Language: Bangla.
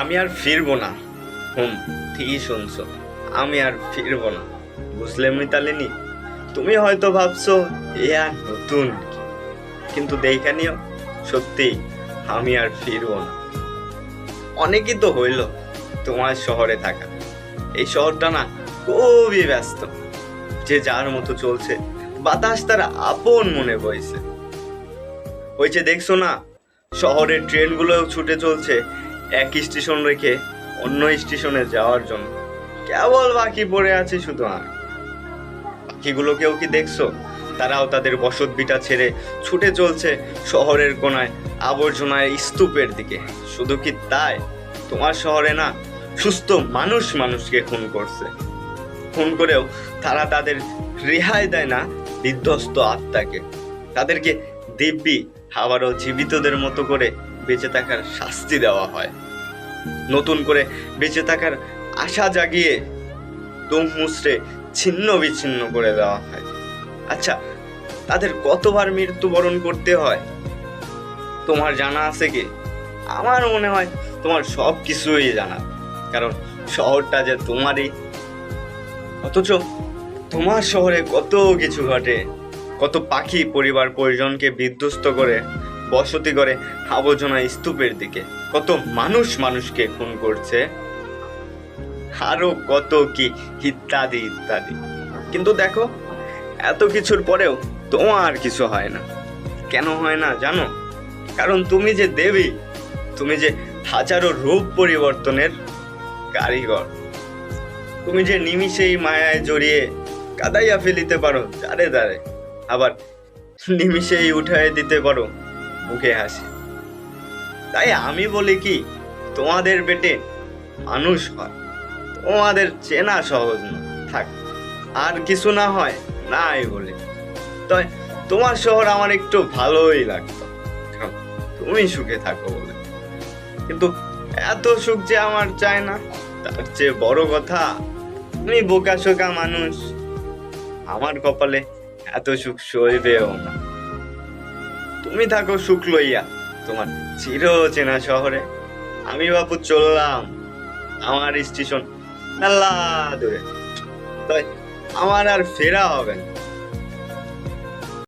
আমি আর ফিরবো না। হুম, ঠিকই শুনছো। আমি আর ফিরবো না। বুঝলে মিতালিনী তুমি হয়তো ভাবছ, এ আর নতুন কিন্তু দেখা নিও, সত্যি আমি আর ফিরবো না। অনেকই তো হইল তোমার শহরে থাকা। এই শহরটা না খুবই ব্যস্ত। যে যার মতো চলছে, বাতাস তার আপন মনে বইছে। ওই যে দেখছ না, শহরের ট্রেনগুলো ছুটে চলছে এক স্টেশন রেখে অন্য স্টেশনে যাওয়ার জন্য। কেবল বাকি পড়ে আছে শুধু আর। পাখিগুলোকেও কি দেখছ? তারাও তাদের বসত বিটা ছেড়ে ছুটে চলছে শহরের কোনায় আবর্জনায় স্তূপের দিকে। শুধু কি তাই? তোমার শহরে না, সুস্থ মানুষ মানুষকে খুন করছে। খুন করেও তারা তাদের রেহাই দেয় না বিধ্বস্ত আত্মাকে। তাদেরকে দিব্যি, আবারও জীবিতদের মতো করে বেঁচে থাকার শাস্তি দেওয়া হয়। নতুন করে বেঁচে থাকার আশা জাগিয়ে দম মুচড়ে ছিন্ন বিচ্ছিন্ন করে দেওয়া হয়। আচ্ছা তাদের কতবার মৃত্যুবরণ করতে হয়? তোমার জানা আছে কি? আমার মনে হয় তোমার সব কিছুই জানা। কারণ শহরটা যে তোমারই। অথচ তোমার শহরে কত কিছু ঘটে, কত পাখি পরিবার পরিজনকে বিধ্বস্ত করে বসতি করে আবর্জনা স্তূপের দিকে। কত মানুষ মানুষকে খুন করছে। আরও কত কি ইত্যাদি ইত্যাদি। কিন্তু দেখো, এত কিছুর পরেও তোমার কিছু হয় না। কেন হয় না জানো? কারণ তুমি যে দেবী, তুমি যে হাজারো রূপ পরিবর্তনের কারিগর। তুমি যে নিমিষেই মায়ায় জড়িয়ে কাদাইয়া ফেলিতে পারো দাঁড়ে দাঁড়ে আবার নিমিষেই উঠায় দিতে পারো মুখে হাসি। তাই আমি বলি কি, তোমাদের পেটে মানুষ হয়, তোমাদের চেনা সহজ না, থাক, আর কিছু না হয়, নাই বলে। তাই তোমার শহর আমার একটু ভালোই লাগতো। তুমি সুখে থাকো বলে। কিন্তু এত সুখ যে আমার চায় না, তার চেয়ে বড় কথা, তুমি বোকা শোকা মানুষ, আমার কপালে এত সুখ সইবেও না। তুমি থাকো সুখ লইয়া তোমার চির চেনা শহরে। আমি বাপু চললাম আমার স্টেশন মেলা দূরে। তাই আমার আর ফেরা হবে না।